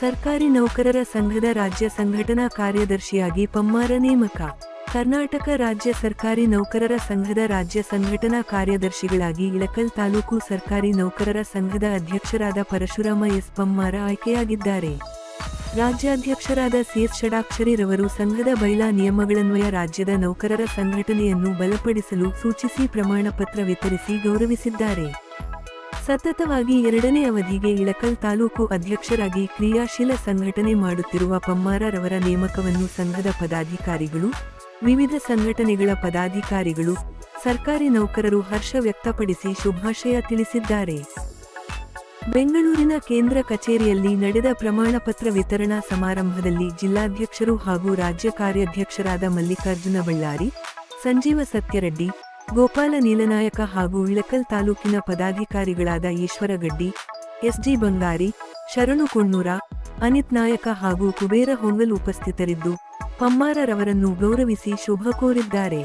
ಸರ್ಕಾರಿ ನೌಕರರ ಸಂಘದ ರಾಜ್ಯ ಸಂಘಟನಾ ಕಾರ್ಯದರ್ಶಿಯಾಗಿ ಪಮ್ಮಾರ ನೇಮಕ ಕರ್ನಾಟಕ ರಾಜ್ಯ ಸರ್ಕಾರಿ ನೌಕರರ ಸಂಘದ ರಾಜ್ಯ ಸಂಘಟನಾ ಕಾರ್ಯದರ್ಶಿಗಳಾಗಿ ಇಳಕಲ್ ತಾಲೂಕು ಸರ್ಕಾರಿ ನೌಕರರ ಸಂಘದ ಅಧ್ಯಕ್ಷರಾದ ಪರಶುರಾಮ ಎಸ್ ಪಮ್ಮಾರ ಆಯ್ಕೆಯಾಗಿದ್ದಾರೆ. ರಾಜ್ಯಾಧ್ಯಕ್ಷರಾದ ಸಿಎಸ್ ಷಡಾಕ್ಷರಿರವರು ಸಂಘದ ಬೈಲಾ ನಿಯಮಗಳನ್ವಯ ರಾಜ್ಯದ ನೌಕರರ ಸಂಘಟನೆಯನ್ನು ಬಲಪಡಿಸಲು ಸೂಚಿಸಿ ಪ್ರಮಾಣ ಪತ್ರ ವಿತರಿಸಿ ಗೌರವಿಸಿದ್ದಾರೆ. ಸತತವಾಗಿ ಎರಡನೇ ಅವಧಿಗೆ ಇಳಕಲ್ ತಾಲೂಕು ಅಧ್ಯಕ್ಷರಾಗಿ ಕ್ರಿಯಾಶೀಲ ಸಂಘಟನೆ ಮಾಡುತ್ತಿರುವ ಪಮ್ಮಾರರವರ ನೇಮಕವನ್ನು ಸಂಘದ ಪದಾಧಿಕಾರಿಗಳು, ವಿವಿಧ ಸಂಘಟನೆಗಳ ಪದಾಧಿಕಾರಿಗಳು, ಸರ್ಕಾರಿ ನೌಕರರು ಹರ್ಷ ವ್ಯಕ್ತಪಡಿಸಿ ಶುಭಾಶಯ ತಿಳಿಸಿದ್ದಾರೆ. ಬೆಂಗಳೂರಿನ ಕೇಂದ್ರ ಕಚೇರಿಯಲ್ಲಿ ನಡೆದ ಪ್ರಮಾಣಪತ್ರ ವಿತರಣಾ ಸಮಾರಂಭದಲ್ಲಿ ಜಿಲ್ಲಾಧ್ಯಕ್ಷರು ಹಾಗೂ ರಾಜ್ಯ ಕಾರ್ಯಾಧ್ಯಕ್ಷರಾದ ಮಲ್ಲಿಕಾರ್ಜುನ ಬಳ್ಳಾರಿ, ಸಂಜೀವ ಸತ್ಯರೆಡ್ಡಿ ಗೋಪಾಲ ನೀಲನಾಯಕ ಹಾಗೂ ಇಳಕಲ್ ತಾಲೂಕಿನ ಪದಾಧಿಕಾರಿಗಳಾದ ಈಶ್ವರಗಡ್ಡಿ ಎಸ್ಜಿ ಬಂಗಾರಿ, ಶರಣು ಕುಣ್ಣೂರ, ಅನಿತ್ ನಾಯಕ ಹಾಗೂ ಕುಬೇರ ಹೊಂಗಲ್ ಉಪಸ್ಥಿತರಿದ್ದು, ಪಮ್ಮಾರರವರನ್ನು ಗೌರವಿಸಿ ಶುಭ ಕೋರಿದ್ದಾರೆ.